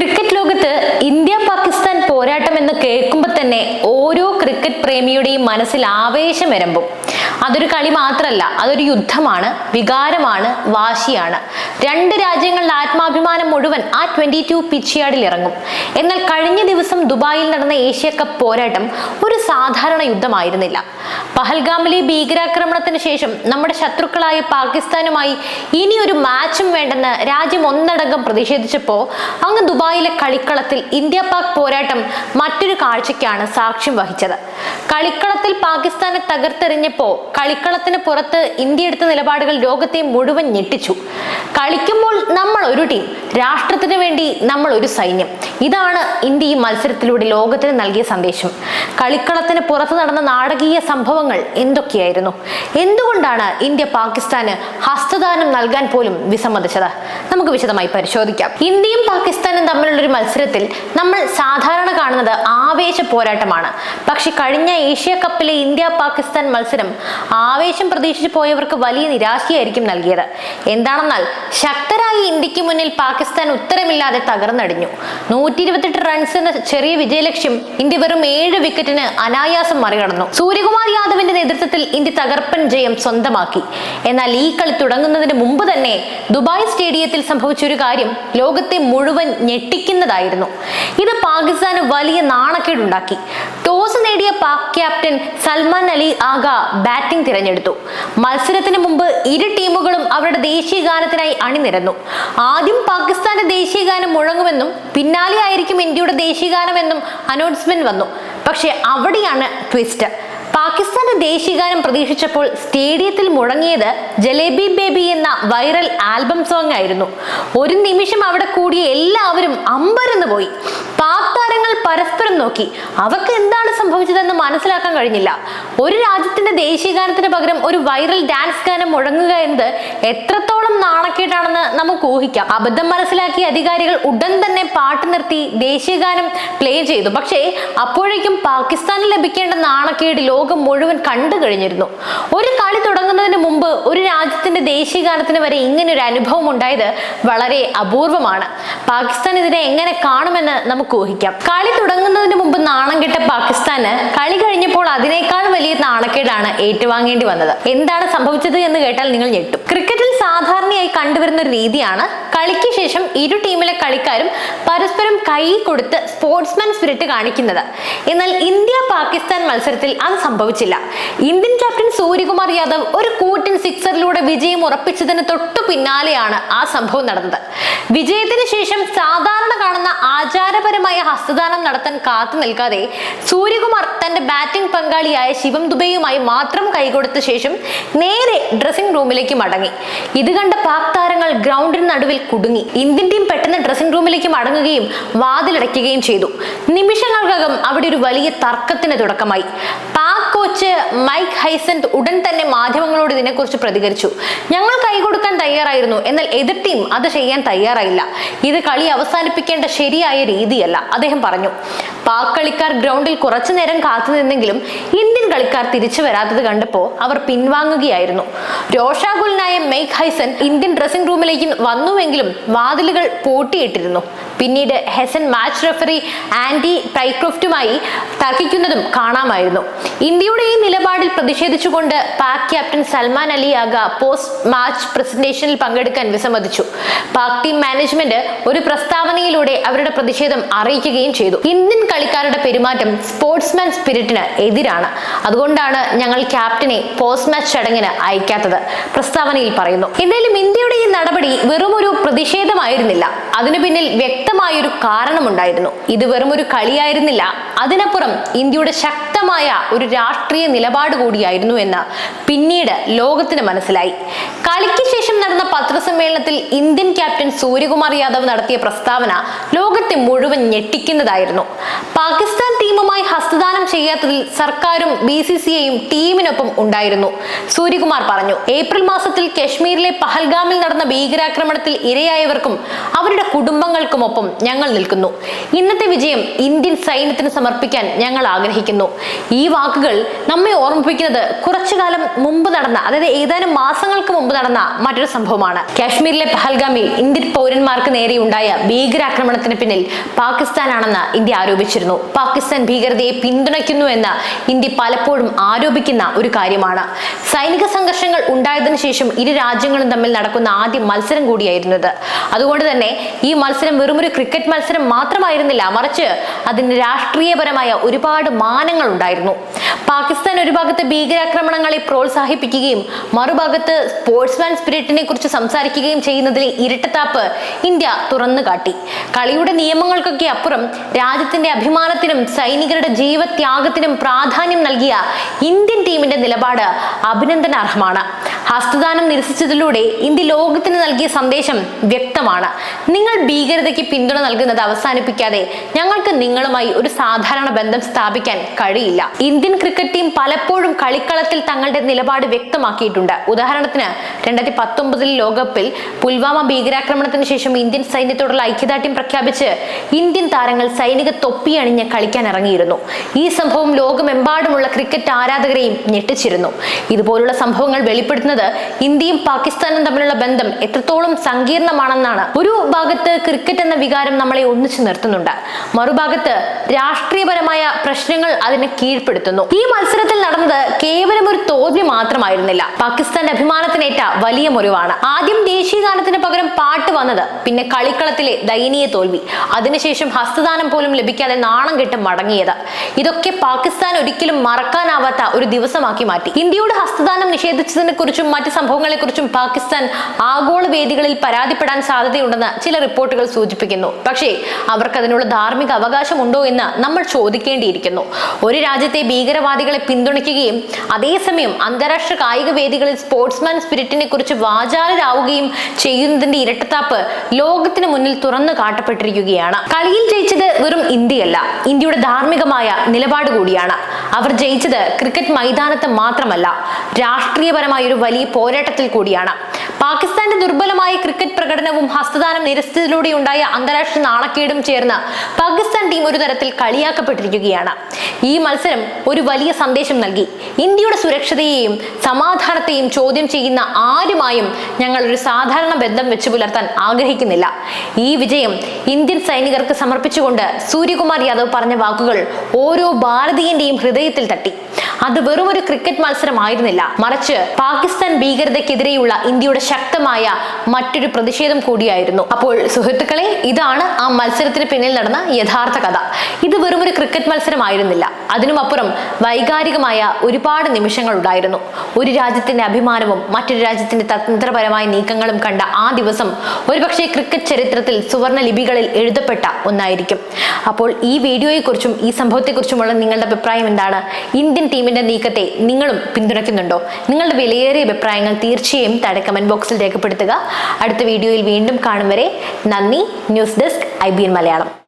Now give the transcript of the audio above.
Cricket ലോകത്ത് India Pakistan പോരാട്ടം എന്ന് കേൾക്കുമ്പോൾ തന്നെ ഓരോ ക്രിക്കറ്റ് പ്രേമിയുടെയും മനസ്സിൽ ആവേശം വരമ്പും അതൊരു കളി മാത്രമല്ല അതൊരു യുദ്ധമാണ് വികാരമാണ് വാശിയാണ്. രണ്ട് രാജ്യങ്ങളുടെ ആത്മാഭിമാനം മുഴുവൻ ആ ട്വന്റി ടു പിച്ചിയാടിൽ ഇറങ്ങും. എന്നാൽ കഴിഞ്ഞ ദിവസം ദുബായിൽ നടന്ന ഏഷ്യ കപ്പ് പോരാട്ടം ഒരു സാധാരണ യുദ്ധമായിരുന്നില്ല. പഹൽഗാമിലെ ഭീകരാക്രമണത്തിന് ശേഷം നമ്മുടെ ശത്രുക്കളായ പാകിസ്ഥാനുമായി ഇനി ഒരു മാച്ചും വേണ്ടെന്ന് രാജ്യം ഒന്നടങ്കം പ്രതിഷേധിച്ചപ്പോൾ അങ്ങ് ദുബായിലെ കളിക്കളത്തിൽ ഇന്ത്യ പാക് പോരാട്ടം മറ്റൊരു കാഴ്ചയ്ക്കാണ് സാക്ഷ്യം വഹിച്ചത്. കളിക്കളത്തിൽ പാകിസ്ഥാനെ തകർത്തെറിഞ്ഞപ്പോൾ കളിക്കളത്തിന് പുറത്ത് ഇന്ത്യ എടുത്ത നിലപാടുകൾ ലോകത്തെ മുഴുവൻ ഞെട്ടിച്ചു. കളിക്കുമ്പോൾ നമ്മൾ ഒരു ടീം രാഷ്ട്രത്തിന് വേണ്ടി നമ്മൾ ഒരു സൈന്യം. ഇതാണ് ഇന്ത്യ ഈ മത്സരത്തിലൂടെ ലോകത്തിന് നൽകിയ സന്ദേശം. കളിക്കളത്തിന് പുറത്ത് നടന്ന നാടകീയ സംഭവങ്ങൾ എന്തൊക്കെയായിരുന്നു? എന്തുകൊണ്ടാണ് ഇന്ത്യ പാകിസ്ഥാന് ഹസ്തദാനം നൽകാൻ പോലും വിസമ്മതിച്ചത്? നമുക്ക് വിശദമായി പരിശോധിക്കാം. ഇന്ത്യയും പാകിസ്ഥാനും തമ്മിലുള്ള ഒരു മത്സരത്തിൽ നമ്മൾ സാധാരണ കാണുന്നത് ആവേശ പോരാട്ടമാണ്. പക്ഷെ കഴിഞ്ഞ ഏഷ്യ കപ്പിലെ ഇന്ത്യ പാകിസ്ഥാൻ മത്സരം ആവേശം പ്രതീക്ഷിച്ചു പോയവർക്ക് വലിയ നിരാശയായിരിക്കും നൽകിയത്. എന്താണെന്നാൽ ശക്തരായ ഇന്ത്യയ്ക്ക് മുന്നിൽ പാകിസ്ഥാൻ ഉത്തരമില്ലാതെ തകർന്നടിഞ്ഞു. നൂറ്റി ഇരുപത്തെട്ട് റൺസ് എന്ന ചെറിയ വിജയലക്ഷ്യം ഇന്ത്യ വെറും ഏഴ് വിക്കറ്റിന് അനായാസം മറികടന്നു. സൂര്യകുമാർ യാദവിന്റെ നേതൃത്വത്തിൽ ഇന്ത്യ തകർപ്പൻ ജയം സ്വന്തമാക്കി. എന്നാൽ ഈ കളി തുടങ്ങുന്നതിന് മുമ്പ് തന്നെ ദുബായ് സ്റ്റേഡിയത്തിൽ സംഭവിച്ച ഒരു കാര്യം ലോകത്തെ മുഴുവൻ ഞെട്ടിക്കുന്നതായിരുന്നു. ഇത് പാകിസ്ഥാന് വലിയ നാണക്കേടുണ്ടാക്കി. ടോസ് നേടിയ പാക് ക്യാപ്റ്റൻ സൽമാൻ അലി ആഗ ബാറ്റിംഗ് തിരഞ്ഞെടുത്തു. മത്സരത്തിന് മുമ്പ് ഇരു ടീമുകളും അവരുടെ ദേശീയ ഗാനത്തിനായി അണിനിരന്നു. ആദ്യം പാകിസ്ഥാന്റെ ദേശീയ ഗാനം മുഴങ്ങുമെന്നും പിന്നാലെ ആയിരിക്കും ഇന്ത്യയുടെ ദേശീയ ഗാനമെന്നും അനൗൺസ്മെന്റ് വന്നു. പക്ഷേ അവിടെയാണ് ട്വിസ്റ്റ് പാകിസ്ഥാന്റെ ദേശീയഗാനം പ്രതീക്ഷിച്ചപ്പോൾ സ്റ്റേഡിയത്തിൽ മുഴങ്ങിയത് ജലേബി ബേബി എന്ന വൈറൽ ആൽബം സോങ് ആയിരുന്നു. ഒരു നിമിഷം അവിടെ കൂടിയ എല്ലാവരും അമ്പരന്ന് പോയി താരങ്ങൾ പരസ്പരം നോക്കി. അവർക്ക് എന്താണ് സംഭവിച്ചതെന്ന് മനസ്സിലാക്കാൻ കഴിഞ്ഞില്ല. ഒരു രാജ്യത്തിന്റെ ദേശീയ ഗാനത്തിന് പകരം ഒരു വൈറൽ ഡാൻസ് ഗാനം മുഴങ്ങുക എന്നത് എത്രത്തോളം നാണക്കേടാണെന്ന് നമുക്ക് ഊഹിക്കാം. അബദ്ധം മനസ്സിലാക്കിയ അധികാരികൾ ഉടൻ തന്നെ പാട്ട് നിർത്തി ദേശീയ ഗാനം പ്ലേ ചെയ്തു. പക്ഷേ അപ്പോഴേക്കും പാകിസ്ഥാനിൽ ലഭിക്കേണ്ട നാണക്കേട് ലോകം മുഴുവൻ കണ്ടു കഴിഞ്ഞിരുന്നു. ഒരു തുടങ്ങുന്നതിന് മുമ്പ് ഒരു രാജ്യത്തിന്റെ ദേശീയ ഗാനത്തിന് വരെ ഇങ്ങനെ ഒരു അനുഭവം ഉണ്ടായത് വളരെ അപൂർവമാണ്. പാകിസ്ഥാൻ ഇതിനെ എങ്ങനെ കാണുമെന്ന് നമുക്ക് ഊഹിക്കാം. കളി തുടങ്ങുന്നതിന് മുമ്പ് നാണം കെട്ട പാകിസ്ഥാന് കളി കഴിഞ്ഞപ്പോൾ അതിനേക്കാൾ വലിയ നാണക്കേടാണ് ഏറ്റുവാങ്ങേണ്ടി വന്നത്. എന്താണ് സംഭവിച്ചത് എന്ന് കേട്ടാൽ നിങ്ങൾ ഞെട്ടും. ക്രിക്കറ്റിൽ സാധാരണയായി കണ്ടുവരുന്ന ഒരു രീതിയാണ് കളിക്ക് ശേഷം ഇരു ടീമിലെ കളിക്കാരും പരസ്പരം കൈ കൊടുത്ത് സ്പോർട്സ്മാൻ സ്പിരിറ്റ് കാണിക്കുന്നത്. എന്നാൽ ഇന്ത്യ പാകിസ്ഥാൻ മത്സരത്തിൽ അത് സംഭവിച്ചില്ല. ഇന്ത്യൻ ക്യാപ്റ്റൻ സൂര്യകുമാർ യാദവ് ഒരു കൂറ്റൻ സിക്സറിലൂടെ വിജയം ഉറപ്പിച്ചതിന് തൊട്ടു പിന്നാലെയാണ് ആ സംഭവം നടന്നത്. വിജയത്തിന് ശേഷം സാധാരണ കാണുന്ന ആചാരപരമായ ഹസ്തദാനം നടത്താൻ കാത്തു നിൽക്കാതെ സൂര്യകുമാർ തന്റെ ബാറ്റിംഗ് പങ്കാളിയായ ശിവം ദുബൈയുമായി മാത്രം കൈകൊടുത്ത ശേഷം നേരെ ഡ്രസ്സിംഗ് റൂമിലേക്ക് മടങ്ങി. ഇത് കണ്ട പാക് താരങ്ങൾ ഗ്രൗണ്ടിന് നടുവിൽ കുടുങ്ങി. ഇന്ത്യൻ ടീം പെട്ടെന്ന് ഡ്രസ്സിംഗ് റൂമിലേക്ക് മടങ്ങുകയും വാതിലടയ്ക്കുകയും ചെയ്തു. നിമിഷങ്ങൾക്കകം അവിടെ ഒരു വലിയ തർക്കത്തിന് തുടക്കമായി. പാക് കോച്ച് മൈക്ക് ഹൈസന്റ് ഉടൻ തന്നെ മാധ്യമങ്ങളോട് ഇതിനെക്കുറിച്ച് പ്രതികരിച്ചു. ഞങ്ങൾ കൈകൊടുക്കാൻ തയ്യാറായിരുന്നു. എന്നാൽ എതിർ ടീം അത് ചെയ്യാൻ തയ്യാറായില്ല. ഇത് കളി അവസാനിപ്പിക്കേണ്ട ശരിയായ രീതിയല്ല അദ്ദേഹം പറഞ്ഞു. പാക് കളിക്കാർ ഗ്രൗണ്ടിൽ കുറച്ചു നേരം കാത്തു നിന്നെങ്കിലും ഇന്ത്യൻ കളിക്കാർ തിരിച്ചു വരാത്തത് കണ്ടപ്പോൾ അവർ പിൻവാങ്ങുകയായിരുന്നു. രോഷാകുലനായ മെയ്ക്ക് ഹൈസൻ ഇന്ത്യൻ ഡ്രസ്സിംഗ് റൂമിലേക്ക് വന്നുവെങ്കിലും വാതിലുകൾ പൂട്ടിയിട്ടിരുന്നു. പിന്നീട് ഹെസൻ മാച്ച് റെഫറി ആൻഡി പ്രൈക്രോഫ്റ്റുമായി തർക്കിക്കുന്നതും കാണാമായിരുന്നു. ഇന്ത്യയുടെ ഈ നിലപാടിൽ പ്രതിഷേധിച്ചുകൊണ്ട് Pak captain Salman Ali Agha post match പ്രസന്റേഷനിൽ പങ്കെടുക്കാൻ വിസമ്മതിച്ചു. പാക് ടീം മാനേജ്മെന്റ് ഒരു പ്രസ്താവനയിലൂടെ അവരുടെ പ്രതിഷേധം അറിയിക്കുകയും ചെയ്തു. ഇന്ത്യൻ കളിക്കാരുടെ പെരുമാറ്റം സ്പോർട്സ്മാൻ സ്പിരിറ്റിന് എതിരാണ്. അതുകൊണ്ടാണ് ഞങ്ങൾ ക്യാപ്റ്റനെ പോസ്റ്റ് മാച്ച് ചടങ്ങിന് അയക്കാത്തത് പ്രസ്താവനയിൽ പറയുന്നു. എന്തായാലും ഇന്ത്യയുടെ ഈ നടപടി വെറുമൊരു പ്രതിഷേധമായിരുന്നില്ല. അതിനു പിന്നിൽ വ്യക്തമായൊരു കാരണമുണ്ടായിരുന്നു. ഇത് വെറും ഒരു കളിയായിരുന്നില്ല. അതിനപ്പുറം ഇന്ത്യയുടെ ശക്തമായ ഒരു രാഷ്ട്രീയ നിലപാട് കൂടിയായിരുന്നു എന്ന് പിന്നീട് ലോകത്തിന് മനസ്സിലായി. കളിക്ക് പത്രസമ്മേളനത്തിൽ ഇന്ത്യൻ ക്യാപ്റ്റൻ സൂര്യകുമാർ യാദവ് നടത്തിയ പ്രസ്താവന ലോകത്തെ മുഴുവൻ ഞെട്ടിക്കുന്നതായിരുന്നു. പാകിസ്ഥാൻ ടീമുമായി ഹസ്തദാനം ചെയ്യാത്തതിൽ സർക്കാരും ബി സി സി ഐയും ടീമിനൊപ്പം ഉണ്ടായിരുന്നു. സൂര്യകുമാർ പറഞ്ഞു ഏപ്രിൽ മാസത്തിൽ കശ്മീരിലെ പഹൽഗാമിൽ നടന്ന ഭീകരാക്രമണത്തിൽ ഇരയായവർക്കും അവരുടെ കുടുംബങ്ങൾക്കുമൊപ്പം ഞങ്ങൾ നിൽക്കുന്നു. ഇന്നത്തെ വിജയം ഇന്ത്യൻ സൈന്യത്തിന് സമർപ്പിക്കാൻ ഞങ്ങൾ ആഗ്രഹിക്കുന്നു. ഈ വാക്കുകൾ നമ്മെ ഓർമ്മിപ്പിക്കുന്നത് കുറച്ചു കാലം മുമ്പ് നടന്ന അതായത് ഏതാനും മാസങ്ങൾക്ക് മുമ്പ് നടന്ന മറ്റൊരു സംഭവമാണ്. കാശ്മീരിലെ പഹൽഗാമിൽ ഇന്ത്യൻ പൗരന്മാർക്ക് നേരെയുണ്ടായ ഭീകരാക്രമണത്തിന് പിന്നിൽ പാകിസ്ഥാനാണെന്ന് ഇന്ത്യ ആരോപിച്ചിരുന്നു. പാകിസ്ഥാൻ ഭീകരതയെ പിന്തുണയ്ക്കുന്നു എന്ന് ഇന്ത്യ പലപ്പോഴും ആരോപിക്കുന്ന ഒരു കാര്യമാണ്. സൈനിക സംഘർഷങ്ങൾ ഉണ്ടായതിനു ശേഷം ഇരു രാജ്യങ്ങളും തമ്മിൽ നടക്കുന്ന ആദ്യ മത്സരം കൂടിയായിരുന്നു ഇത് അതുകൊണ്ട് തന്നെ ഈ മത്സരം വെറുമൊരു ക്രിക്കറ്റ് മത്സരം മാത്രമായിരുന്നില്ല മറിച്ച് അതിന് രാഷ്ട്രീയപരമായ ഒരുപാട് മാനങ്ങൾ ഉണ്ടായിരുന്നു. പാകിസ്ഥാൻ ഒരു ഭാഗത്ത് ഭീകരാക്രമണങ്ങളെ പ്രോത്സാഹിപ്പിക്കുകയും മറുഭാഗത്ത് സ്പോർട്സ്മാൻ സ്പിരിറ്റിനെ കുറിച്ച് സംസാരിക്കുകയും ചെയ്യുന്നതിലെ ഇരട്ടത്താപ്പ് ഇന്ത്യ തുറന്നു കാട്ടി. കളിയുടെ നിയമങ്ങൾക്കൊക്കെ അപ്പുറം രാജ്യത്തിന്റെ അഭിമാനത്തിനും സൈനികരുടെ ജീവത്യാഗത്തിനും പ്രാധാന്യം നൽകിയ ഇന്ത്യൻ ടീമിന്റെ നിലപാട് അഭിനന്ദനാർഹമാണ്. ഹസ്തദാനം നിരസിച്ചതിലൂടെ ഇന്ത്യ ലോകത്തിന് നൽകിയ സന്ദേശം വ്യക്തമാണ്. നിങ്ങൾ ഭീകരതയ്ക്ക് പിന്തുണ നൽകുന്നത് അവസാനിപ്പിക്കാതെ ഞങ്ങൾക്ക് നിങ്ങളുമായി ഒരു സാധാരണ ബന്ധം സ്ഥാപിക്കാൻ കഴിയില്ല. ഇന്ത്യൻ ക്രിക്കറ്റ് ടീം പലപ്പോഴും കളിക്കളത്തിൽ തങ്ങളുടെ നിലപാട് വ്യക്തമാക്കിയിട്ടുണ്ട്. ഉദാഹരണത്തിന് രണ്ടായിരത്തി പത്തൊമ്പതിൽ ലോകകപ്പിൽ പുൽവാമ ഭീകരാക്രമണത്തിന് ശേഷം ഇന്ത്യൻ സൈന്യത്തോടുള്ള ഐക്യദാർഢ്യം പ്രഖ്യാപിച്ച് ഇന്ത്യൻ താരങ്ങൾ സൈനിക തൊപ്പി അണിഞ്ഞ് കളിക്കാൻ ഇറങ്ങിയിരുന്നു. ഈ സംഭവം ലോകമെമ്പാടുമുള്ള ക്രിക്കറ്റ് ആരാധകരെയും ഞെട്ടിച്ചിരുന്നു. ഇതുപോലുള്ള സംഭവങ്ങൾ വെളിപ്പെടുത്തുന്നത് ഇന്ത്യയും പാകിസ്ഥാനും തമ്മിലുള്ള ബന്ധം എത്രത്തോളം സങ്കീർണമാണെന്നാണ്. ഒരു ഭാഗത്ത് ക്രിക്കറ്റ് എന്ന വികാരം നമ്മളെ ഒന്നിച്ചു നിർത്തുന്നുണ്ട്. മറുഭാഗത്ത് രാഷ്ട്രീയപരമായ പ്രശ്നങ്ങൾ അതിനെ കീഴ്പ്പെടുത്തുന്നു. ഈ മത്സരത്തിൽ നടന്നത് കേവലം ഒരു തോൽവി മാത്രമായിരുന്നില്ല. പാകിസ്ഥാന്റെ അഭിമാനത്തിനേറ്റ വലിയ മുറിവാണ്. ആദ്യം ദേശീയ ഗാനത്തിന് പകരം പാട്ട് വന്നത് പിന്നെ കളിക്കളത്തിലെ ദയനീയ തോൽവി അതിനുശേഷം ഹസ്തദാനം പോലും ലഭിക്കാതെ നാണം കെട്ട് മടങ്ങിയത്. ഇതൊക്കെ പാകിസ്ഥാൻ ഒരിക്കലും മറക്കാനാവാത്ത ഒരു ദിവസമാക്കി മാറ്റി. ഇന്ത്യയുടെ ഹസ്തദാനം നിഷേധിച്ചതിനെ കുറിച്ചും മറ്റ് സംഭവങ്ങളെ കുറിച്ചും പാകിസ്ഥാൻ ആഗോള വേദികളിൽ പരാതിപ്പെടാൻ സാധ്യതയുണ്ടെന്ന് ചില റിപ്പോർട്ടുകൾ സൂചിപ്പിക്കുന്നു. പക്ഷേ അവർക്ക് അതിനുള്ള ധാർമ്മിക അവകാശമുണ്ടോ എന്ന് നമ്മൾ ചോദിക്കേണ്ടിയിരിക്കുന്നു. ഒരു രാജ്യത്തെ ഭീകരവാദികളെ പിന്തുണയ്ക്കുകയും അതേസമയം അന്താരാഷ്ട്ര കായിക വേദികളിൽ സ്പോർട്സ്മാൻ സ്പിരിറ്റിനെ കുറിച്ച് വാചാലരാവുകയും ചെയ്യുന്നതിന്റെ ഇരട്ടത്താപ്പ് ലോകത്തിന് മുന്നിൽ തുറന്നു കാട്ടപ്പെട്ടിരിക്കുകയാണ്. കളിയിൽ ജയിച്ചത് വെറും ഇന്ത്യയല്ല. ഇന്ത്യയുടെ ധാർമ്മികമായ നിലപാട് കൂടിയാണ്. അവർ ജയിച്ചത് ക്രിക്കറ്റ് മൈതാനത്ത് മാത്രമല്ല രാഷ്ട്രീയപരമായ ഒരു വലിയ പോരാട്ടത്തിൽ കൂടിയാണ്. പാകിസ്ഥാന്റെ ദുർബലമായ ക്രിക്കറ്റ് പ്രകടനവും ഹസ്തദാനം നിരസിച്ചതിലൂടെ ഉണ്ടായ അന്താരാഷ്ട്ര നാണക്കേടും ചേർന്ന് പാകിസ്ഥാൻ ടീം ഒരു തരത്തിൽ കളിയാക്കപ്പെട്ടിരിക്കുകയാണ്. ഈ മത്സരം ഒരു വലിയ സന്ദേശം നൽകി. ഇന്ത്യയുടെ സുരക്ഷതയെയും സമാധാനത്തെയും ചോദ്യം ചെയ്യുന്ന ആരുമായും ഞങ്ങൾ ഒരു സാധാരണ ബന്ധം വെച്ചു പുലർത്താൻ ആഗ്രഹിക്കുന്നില്ല. ഈ വിജയം ഇന്ത്യൻ സൈനികർക്ക് സമർപ്പിച്ചുകൊണ്ട് സൂര്യകുമാർ യാദവ് പറഞ്ഞ വാക്കുകൾ ഓരോ ഭാരതീയന്റെയും ഹൃദയത്തിൽ തട്ടി. അത് വെറും ഒരു ക്രിക്കറ്റ് മത്സരമായിരുന്നില്ല. മറിച്ച് പാകിസ്ഥാൻ ഭീകരതയ്ക്കെതിരെയുള്ള ഇന്ത്യയുടെ ശക്തമായ മറ്റൊരു പ്രതിഷേധം കൂടിയായിരുന്നു. അപ്പോൾ സുഹൃത്തുക്കളെ ഇതാണ് ആ മത്സരത്തിന് പിന്നിൽ നടന്ന യഥാർത്ഥ കഥ. ഇത് വെറും ഒരു ക്രിക്കറ്റ് മത്സരമായിരുന്നില്ല. അതിനുമപ്പുറം വൈകാരികമായ ഒരുപാട് നിമിഷങ്ങൾ ഉണ്ടായിരുന്നു. ഒരു രാജ്യത്തിന്റെ അഭിമാനവും മറ്റൊരു രാജ്യത്തിന്റെ തന്ത്രപരമായ നീക്കങ്ങളും കണ്ട ആ ദിവസം ഒരുപക്ഷെ ക്രിക്കറ്റ് ചരിത്രത്തിൽ സുവർണ ലിപികളിൽ എഴുതപ്പെട്ട ഒന്നായിരിക്കും. അപ്പോൾ ഈ വീഡിയോയെക്കുറിച്ചും ഈ സംഭവത്തെക്കുറിച്ചുമുള്ള നിങ്ങളുടെ അഭിപ്രായം എന്താണ്? ഇന്ത്യൻ ടീമിന്റെ നീക്കത്തെ നിങ്ങളും പിന്തുണയ്ക്കുന്നുണ്ടോ? നിങ്ങളുടെ വിലയേറിയ അഭിപ്രായങ്ങൾ തീർച്ചയായും താഴെ കമന്റ് ബോക്സിൽ രേഖപ്പെടുത്തുക. അടുത്ത വീഡിയോയിൽ വീണ്ടും കാണും വരെ. നന്ദി. News desk I B N Malayalam.